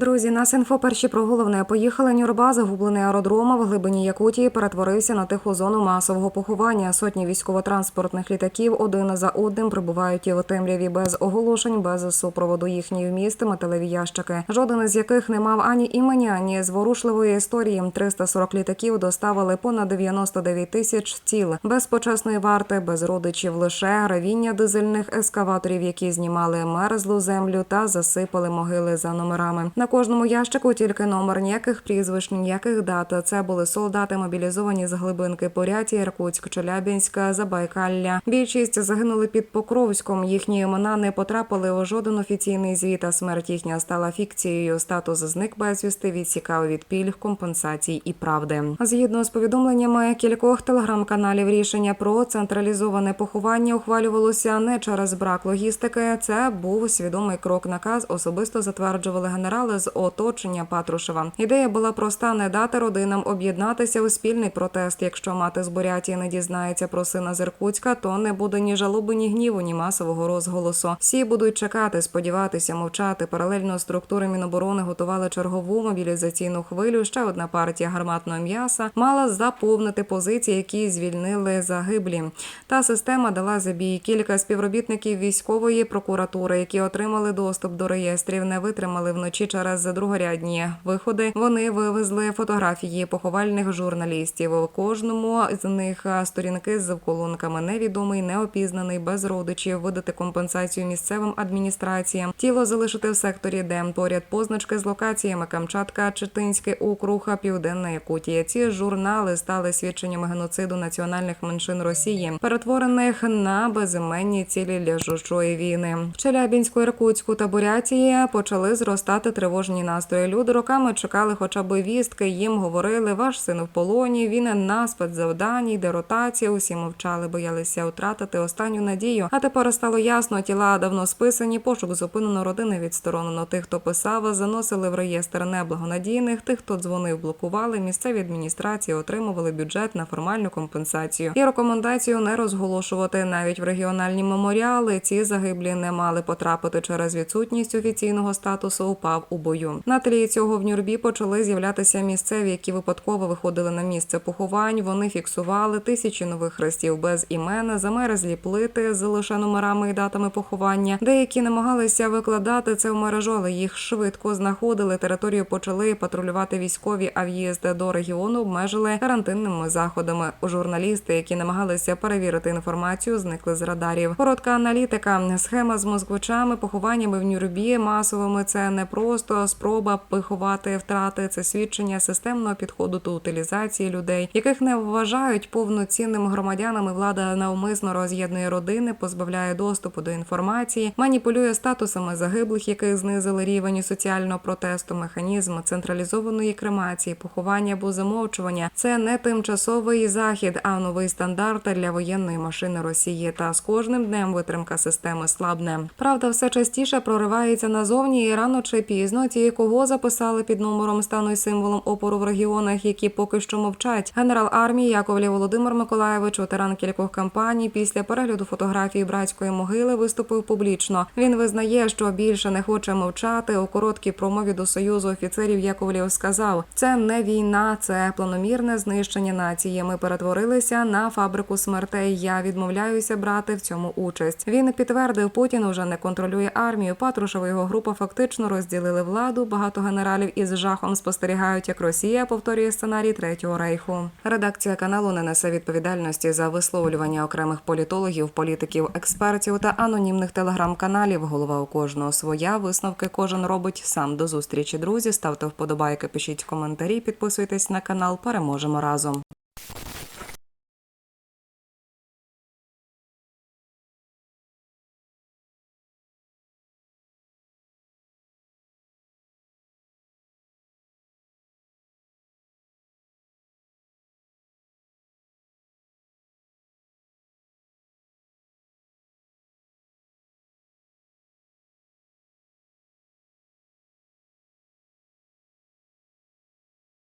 Друзі, нас інфо перші про головне. Поїхали Нюрба, загублений аеродром в глибині Якутії перетворився на тиху зону масового поховання. Сотні військово-транспортних літаків один за одним прибувають і в темряві без оголошень, без супроводу їхньої вмісти металеві ящики. Жоден із яких не мав ані імені, ані зворушливої історії. 340 літаків доставили понад 99 тисяч тіл без почесної варти, без родичів, лише гравіння дизельних ескаваторів, які знімали мерзлу землю та засипали могили за номерами. Кожному ящику тільки номер, ніяких прізвищ, ніяких дат. Це були солдати, мобілізовані з глибинки Поряті, Іркутськ, Челябінська, Забайкалля. Більшість загинули під Покровськом. Їхні імена не потрапили у жоден офіційний звіт. а Смерть їхня стала фікцією. Статус зник безвісти, відсікав від пільг, компенсацій і правди. Згідно з повідомленнями кількох телеграм-каналів, рішення про централізоване поховання ухвалювалося не через брак логістики. Це був свідомий крок. Наказ особисто затверджували генерали з оточення Патрушева. Ідея була проста: не дати родинам об'єднатися у спільний протест. Якщо мати з Бурятії не дізнається про сина з Іркутська, то не буде ні жалоби, ні гніву, ні масового розголосу. Всі будуть чекати, сподіватися, мовчати. Паралельно структури Міноборони готували чергову мобілізаційну хвилю. Ще одна партія гарматного м'яса мала заповнити позиції, які звільнили загиблі. Та система дала забій. Кілька співробітників військової прокуратури, які отримали доступ до реєстрів, не витримали вночі через другорядні виходи. Вони вивезли фотографії поховальних журналістів. Кожному з них сторінки з колонками невідомий, неопізнаний, без родичів, видати компенсацію місцевим адміністраціям, тіло залишити в секторі, де поряд позначки з локаціями Камчатка, Читинський округ, Південна Якутія. Ці журнали стали свідченнями геноциду національних меншин Росії, перетворених на безіменні цілі для жорсткої війни. В Челябінську, Іркутську та Бурятії почали зростати тривожні настрої. Люди роками чекали хоча б вістки. Їм говорили, ваш син в полоні. Він на спецзавданні, йде ротація. Усі мовчали, боялися втратити останню надію. А тепер стало ясно, тіла давно списані. Пошук зупинено, родини відсторонено. Тих, хто писав, заносили в реєстр неблагонадійних. Тих, хто дзвонив, блокували. Місцеві адміністрації отримували бюджет на формальну компенсацію і рекомендацію не розголошувати навіть в регіональні меморіали. Ці загиблі не мали потрапити через відсутність офіційного статусу. Упав у бою. На тлі цього в Нюрбі почали з'являтися місцеві, які випадково виходили на місце поховань. Вони фіксували тисячі нових хрестів без імен, замерзлі плити з лише номерами і датами поховання. Деякі намагалися викладати це в мережу, але їх швидко знаходили. Територію почали патрулювати військові, а в'їзд до регіону обмежили карантинними заходами. Журналісти, які намагалися перевірити інформацію, зникли з радарів. Коротка аналітика, схема з москвичами, похованнями в Нюрбі масовими. Це не просто спроба пиховати втрати. Це свідчення системного підходу до утилізації людей, яких не вважають повноцінними громадянами. Влада навмисно роз'єднує родини, позбавляє доступу до інформації, маніпулює статусами загиблих, яких знизили рівень соціального протесту. Механізм централізованої кремації, поховання або замовчування. Це не тимчасовий захід, а новий стандарт для воєнної машини Росії. Та з кожним днем витримка системи слабне. Правда, все частіше проривається назовні і рано чи пізно. Ті, кого записали під номером стану й символом опору в регіонах, які поки що мовчать. Генерал армії Яковлів Володимир Миколаєвич, ветеран кількох кампаній, після перегляду фотографії братської могили виступив публічно. Він визнає, що більше не хоче мовчати. У короткій промові до союзу офіцерів Яковлів сказав: це не війна, це планомірне знищення нації. Ми перетворилися на фабрику смертей. Я відмовляюся брати в цьому участь. Він підтвердив, Путін уже не контролює армію. Патрушева його група фактично розділили владу. Багато генералів із жахом спостерігають, як Росія повторює сценарій третього рейху. Редакція каналу не несе відповідальності за висловлювання окремих політологів, політиків, експертів та анонімних телеграм-каналів. Голова у кожного своя висновки кожен робить сам до зустрічі. Друзі, ставте вподобайки, пишіть коментарі, підписуйтесь на канал. Переможемо разом.